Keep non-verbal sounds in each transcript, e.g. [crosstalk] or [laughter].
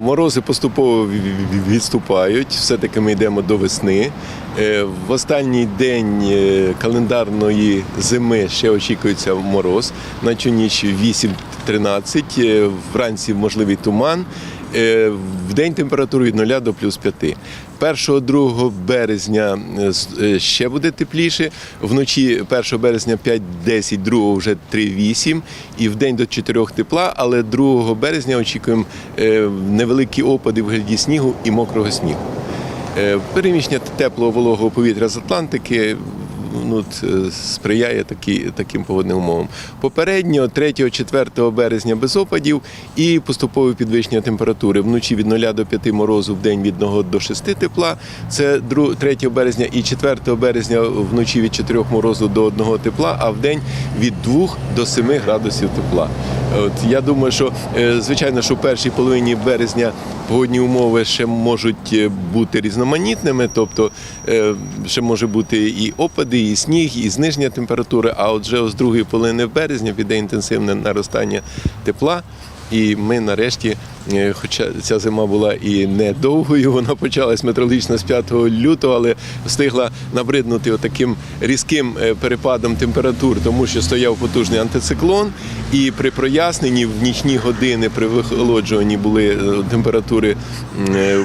Морози поступово відступають, все-таки ми йдемо до весни. Е, в останній день е, календарної зими ще очікується мороз, на ніч 8 13, е, вранці можливий туман. Е, в день температура від 0 до плюс 5. 1-2 березня е, ще буде тепліше, вночі 1 березня 5-10, 2 вже 3-8 і в день до 4 тепла, але 2 березня очікуємо невеликі опади в гляді снігу і мокрого снігу. Переміщення теплого вологого повітря з Атлантики ну, сприяє такі, таким погодним умовам. Попередньо 3-4 березня без опадів і поступове підвищення температури. Вночі від 0 до 5 морозу, в день від 1 до 6 тепла. Це 3 березня і 4 березня вночі від 4 морозу до 1 тепла, а в день від 2 до 7 градусів тепла. От я думаю, що е, звичайно, що в першій половині березня погодні умови ще можуть е, бути різноманітними, тобто е, ще може бути і опади, і сніг, і зниження температури. А от вже з другої половини березня піде інтенсивне наростання тепла. І ми нарешті, е, хоча ця зима була і недовгою, [laughs] вона почалась метеорологічно з 5 лютого, але встигла набриднути таким різким е, перепадом температур, тому що стояв потужний антициклон, і при проясненні в нічні години при вихолоджуванні були е, температури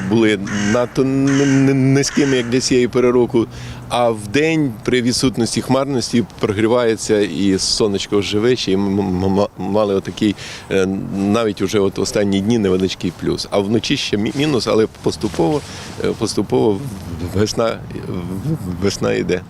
були надто низькими, як для цієї пори року. А в день при відсутності хмарності прогрівається і сонечко живе, ще і ми мали отакий е, навіть уже от останні дні невеличкий плюс. А вночі ще мінус, але поступово, е, поступово весна, весна йде.